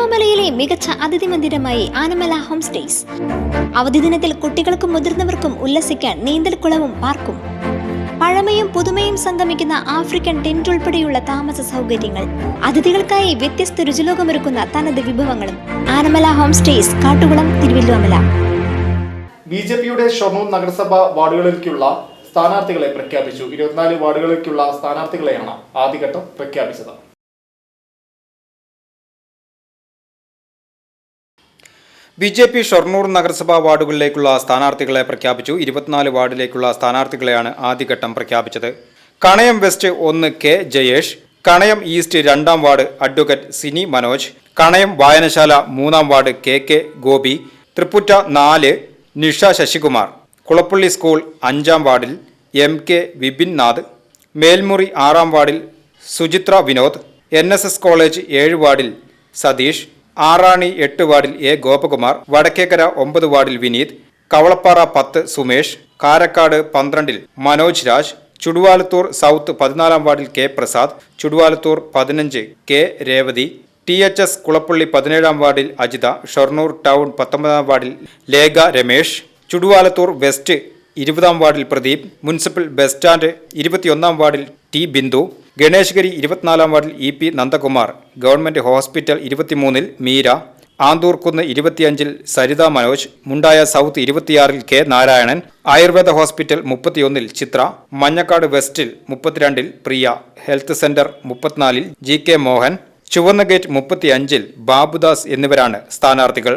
തിരുവല്ലോമലയിലെ മികച്ച അതിഥി മന്ദിരമായി Anamala home stays. അവധി ദിനത്തിൽ കുട്ടികൾക്കും മുതിർന്നവർക്കും ഉല്ലസിക്കാൻ നീന്തൽക്കുളവും പാർക്കും. പഴമയും പുതുമയും സംഗമിക്കുന്ന ആഫ്രിക്കൻ ടെന്റ് ഉൾപ്പെടെയുള്ള താമസ സൗകര്യങ്ങൾ. അതിഥികൾക്കായി വ്യത്യസ്ത രുചിലോകമൊരുക്കുന്ന തനത് വിഭവങ്ങളും. Anamala home stays Kattukulam Thiruvillwamala B J പിയുടെ ഷൊർണൂർ നഗരസഭ വാർഡുകളിലേക്കുള്ള സ്ഥാനാർത്ഥികളെ പ്രഖ്യാപിച്ചു. ഇരുപത്തിനാല് വാർഡുകളിലേക്കുള്ള സ്ഥാനാർത്ഥികളെയാണ് ആദ്യഘട്ടം പ്രഖ്യാപിച്ചത്. ബി ജെ പി ഷൊർണൂർ നഗരസഭാ വാർഡുകളിലേക്കുള്ള സ്ഥാനാർത്ഥികളെ പ്രഖ്യാപിച്ചു. ഇരുപത്തിനാല് വാർഡിലേക്കുള്ള സ്ഥാനാർത്ഥികളെയാണ് ആദ്യഘട്ടം പ്രഖ്യാപിച്ചത്. കണയം വെസ്റ്റ് ഒന്ന് കെ ജയേഷ് കണയം ഈസ്റ്റ് രണ്ടാം വാർഡ് അഡ്വക്കേറ്റ് സിനി മനോജ് കണയം വായനശാല മൂന്നാം ward K K Gopi Thripputta നാല് നിഷ ശശികുമാർ കുളപ്പള്ളി സ്കൂൾ അഞ്ചാം വാർഡിൽ എം കെ വിപിൻ നാഥ് മേൽമുറി ആറാം വാർഡിൽ സുചിത്ര വിനോദ് എൻ കോളേജ് ഏഴ് വാർഡിൽ സതീഷ് ആറാണി എട്ട് വാർഡിൽ എ ഗോപകുമാർ വടക്കേക്കര ഒമ്പത് വാർഡിൽ വിനീത് കവളപ്പാറ പത്ത് സുമേഷ് കാരക്കാട് പന്ത്രണ്ടിൽ മനോജ് രാജ് ചുടുവാലത്തൂർ സൗത്ത് പതിനാലാം വാർഡിൽ കെ പ്രസാദ് ചുടുവാലത്തൂർ പതിനഞ്ച് K Revathi T H S Kulappully പതിനേഴാം വാർഡിൽ അജിത ഷൊർണൂർ ടൗൺ പത്തൊമ്പതാം വാർഡിൽ ലേഖ രമേഷ് ചുടുവാലത്തൂർ വെസ്റ്റ് ഇരുപതാം വാർഡിൽ പ്രദീപ് മുനിസിപ്പൽ ബസ് സ്റ്റാൻഡ് ഇരുപത്തിയൊന്നാം വാർഡിൽ ടി ബിന്ദു ഗണേശ്ഗിരി ഇരുപത്തിനാലാം വാർഡിൽ E P Nandakumar government hospital ഇരുപത്തിമൂന്നിൽ Meera Anthoorkunnu ഇരുപത്തിയഞ്ചിൽ സരിത മനോജ് മുണ്ടായ സൗത്ത് ഇരുപത്തിയാറിൽ കെ നാരായണൻ ആയുർവേദ ഹോസ്പിറ്റൽ മുപ്പത്തിയൊന്നിൽ ചിത്ര മഞ്ഞക്കാട് വെസ്റ്റിൽ മുപ്പത്തിരണ്ടിൽ പ്രിയ ഹെൽത്ത് സെന്റർ മുപ്പത്തിനാലിൽ ജി കെ മോഹൻ ചുവന്ന ഗേറ്റ് മുപ്പത്തിയഞ്ചിൽ ബാബുദാസ് എന്നിവരാണ് സ്ഥാനാർത്ഥികൾ.